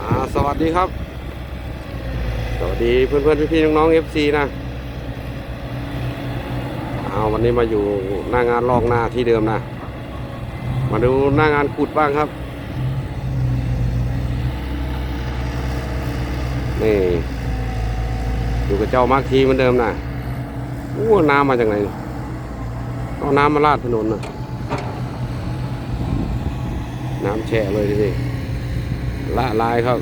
อ่าสวัสดีครับ สวัสดีเพื่อนเพื่อนๆพี่ๆน้องๆ FC นะเอาวันนี้มาอยู่หน้างานลอกหน้าที่เดิมนะ มาดูหน้างานขุดบ้างครับ นี่อยู่กับเจ้ามาร์คทีเหมือนเดิมนะโอ้น้ำมาจากไหนเอาน้ำมาลาดถนนนะน้ำแช่เลยทีนี้ ละลายครับ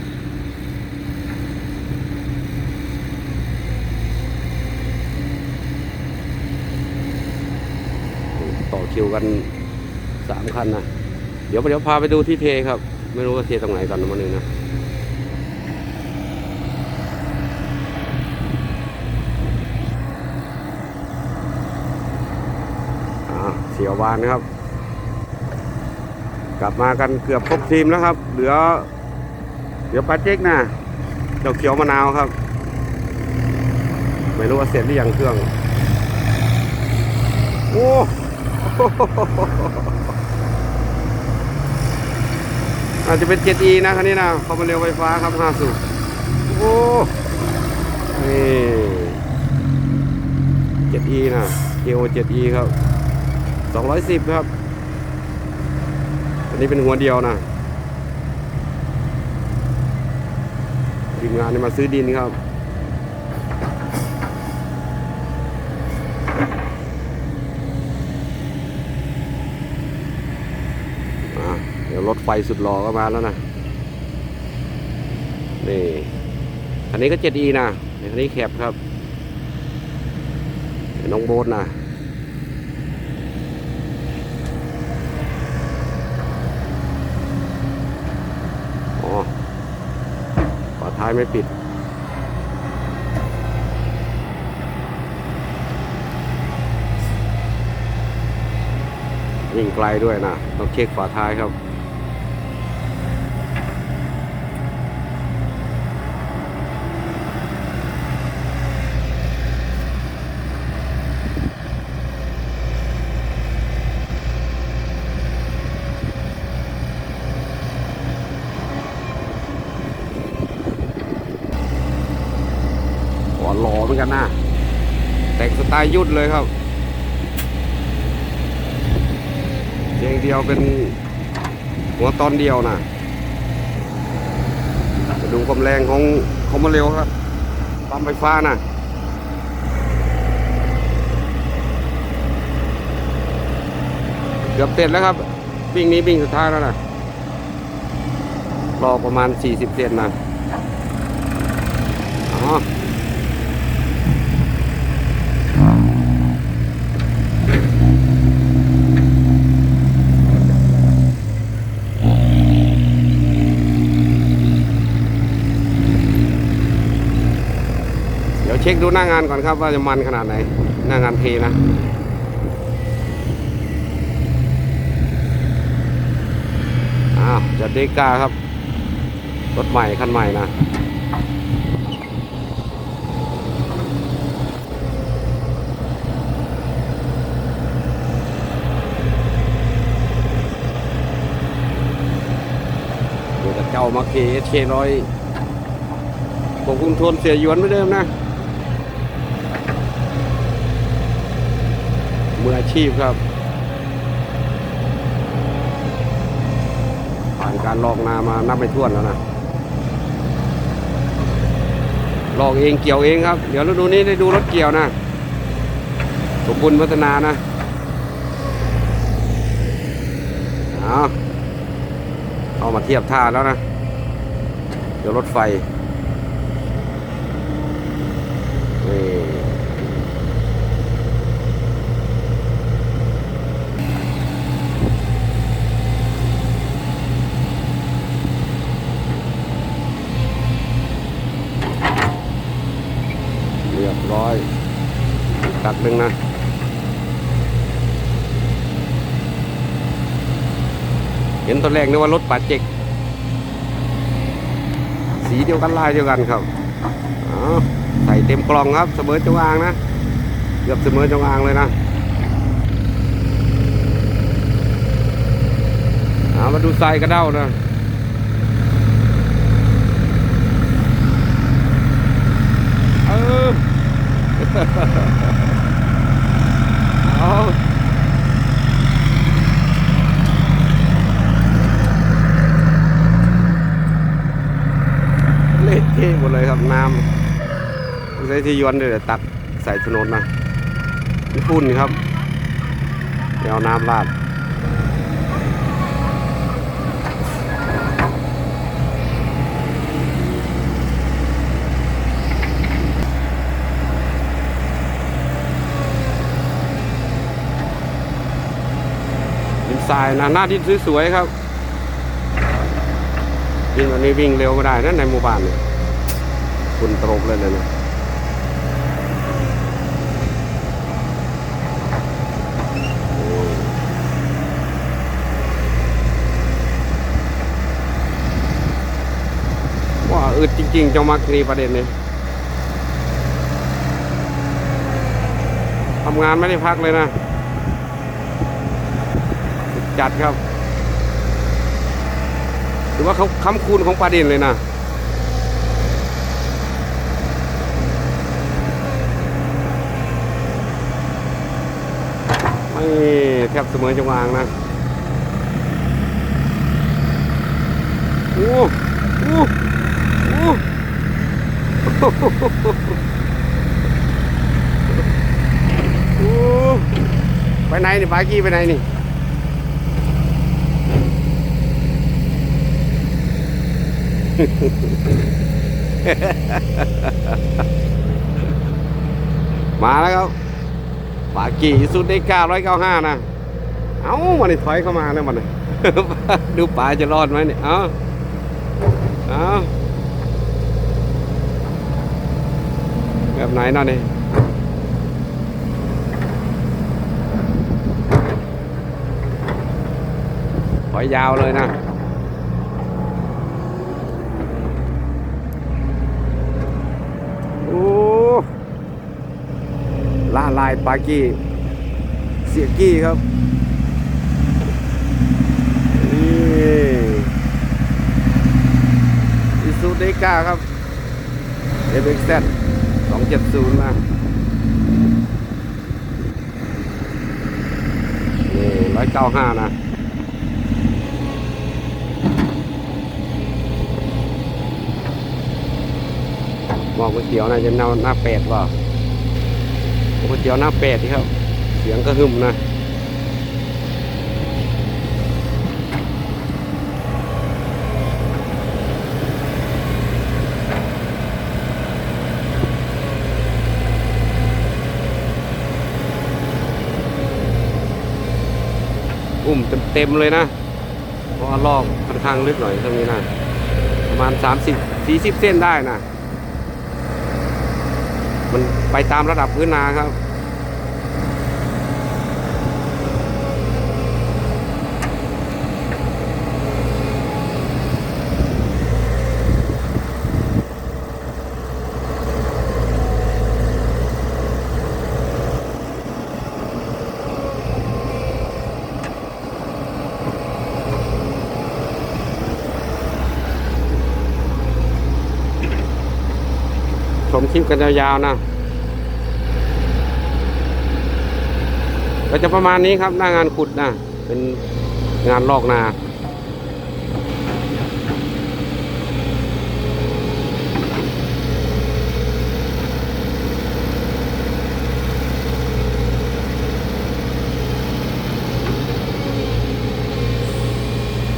ต่อคิวกันสามคันนะเดี๋ยวเดี๋ยวพาไปดูที่เทครับ ไม่รู้ว่าเทตรงไหนก่อนมันนึงนะเสียววานนะครับ กลับมากันเกือบครบทีมแล้วครับ เหลือ เดี๋ยวปาเจ๊กนะเจ้าเขียวมะนาวครับ ไม่รู้ว่าเสร็จหรือยังเครื่อง โอ้อาจจะเป็น 7E นะคันนี้นะคอมเร็วไฟฟ้าครับ5สูบโอ้นี่ 7E นะ KO 7E ครับ 210 ครับ อันนี้เป็นหัวเดียวนะ ทีมงานนี่มาซื้อดินครับเดี๋ยวรถไฟสุดหล่อก็มาแล้วนะ นี่ อันนี้ก็ 7E นะอันนี้แคบครับ น้องโบ๊ทนะ อ๋อฝายไม่ปิด วิ่งไกลด้วยนะ ต้องเช็คฝาท้ายครับ หล่อเหมือนกันนะแต่งสไตล์ยุดเลยครับเพียงเดียวเป็นหัวตอนเดียวนะจะดูความแรงของของมันเร็วครับปั๊มไฟฟ้านะเกือบเสร็จแล้วครับวิ่งนี้วิ่งสุดท้ายแล้วนะรอประมาณ 40เซนนะอ๋อ เดี๋ยวเช็คดูหน้างานก่อนครับว่าจะมันขนาดไหน หน้างานเทนะอ้าวจัดเดกาครับ รถใหม่คันใหม่นะเดี๋ยวจะเจ้ามาเกเอสเคร้อยผมคุมทวนเสียยวนเหมือนเดิมนะ มืออาชีพครับ ผ่านการลอกนามานับไม่ถ้วนแล้วนะลอกเองเกี่ยวเองครับ เดี๋ยวฤดูนี้ได้ดูรถเกี่ยวนะ สมบูรณ์พัฒนานะเอาเอามาเทียบท่าแล้วนะ เดี๋ยวรถไฟ ร้อยตักหนึ่งนะเห็นตอนแรกนึกว่ารถปาเจกสีเดียวกันลายเดียวกันครับใส่เต็มกล่องครับเสมอจงอางนะเกือบเสมอจงอางเลยนะามาดูทรากระเด้านะเออ เอาเละเทะหมดเลยครับน้ำใช้ที่ย้อนเดี๋ยวตัดใส่ถนนมาพุ่นครับเดี๋ยวน้ำลาด ทรายนะหน้าดินสวยๆครับดินวันนี้วิ่งเร็วไม่ได้นะในหมู่บ้านเนี่ยคุณตรงเลยเลยนะว่าอึดจริงๆเจ้ามักนี่ประเด็นนี้ทำงานไม่ได้พักเลยนะ จัดครับหรือว่าเขาค้ำคูณของปลาเด่นเลยนะไม่แทบเสมอจังหวางนะโอ้โอ้โอ้โอ้ไปไหนนี่บากี้ไปไหนนี่ มาแล้วครับปากี่สุดได้เก้าร้อยเก้าห้านะ เอ้ามันถอยเข้ามาแล้วมันดูป่าจะรอดไหมเนี่ย เอ้า เอ้า แบบไหนนาะนี่ถอยยาวเลยนะ โอ้ล่าลาย ปากี้ เสียกี้ครับนี่อิซูเดก้าครับเอเ x ซสองเจ็ดศูนย์นะนี่ร้อยเก้าห้านะมองก๋วยเตี๋ยวน่าจะน้าหน้าเป็ดว่าก๋วยเตี๋ยวหน้าเป็ดที่ครับ เสียงก็หึมนะอุ้มเต็มๆเลยนะ เพราะลอกค่อนข้างลึกหน่อยตรงนี้นะ ประมาณ 30 40 เส้นได้นะ มันไปตามระดับพื้นนาครับ ชมคลิปกันยาวๆนะก็จะประมาณนี้ครับหน้างานขุดนะเป็นงานลอกนา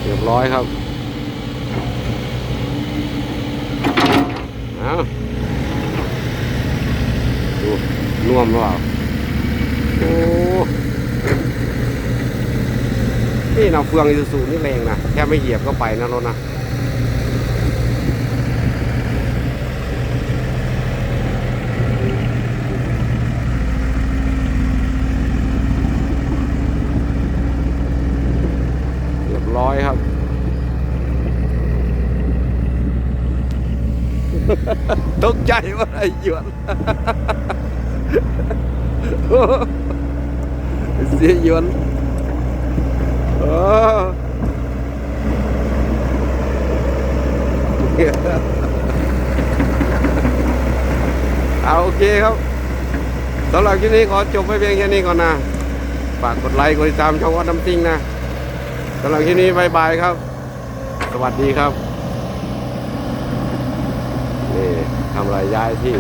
เรียบร้อยครับ เอาดู น่วมหรือเปล่าโอ้นี่เราเฟืองอีซูซูนี่แรงนะแค่ไม่เหยียบก็ไปนะรถนะเรียบร้อยครับ ตกใจว่าอะไรหยวน เสียยนโอ้เอาโอเคครับสำหรับคลิปนี้ขอจบไว้เพียงแค่นี้ก่อนนะ ฝากกดไลค์ กดติดตามช่องวัดน้ำซิงนะสำหรับคลิปนี้บายบายครับ สวัสดีครับ นี่ทำอะไรย้ายที่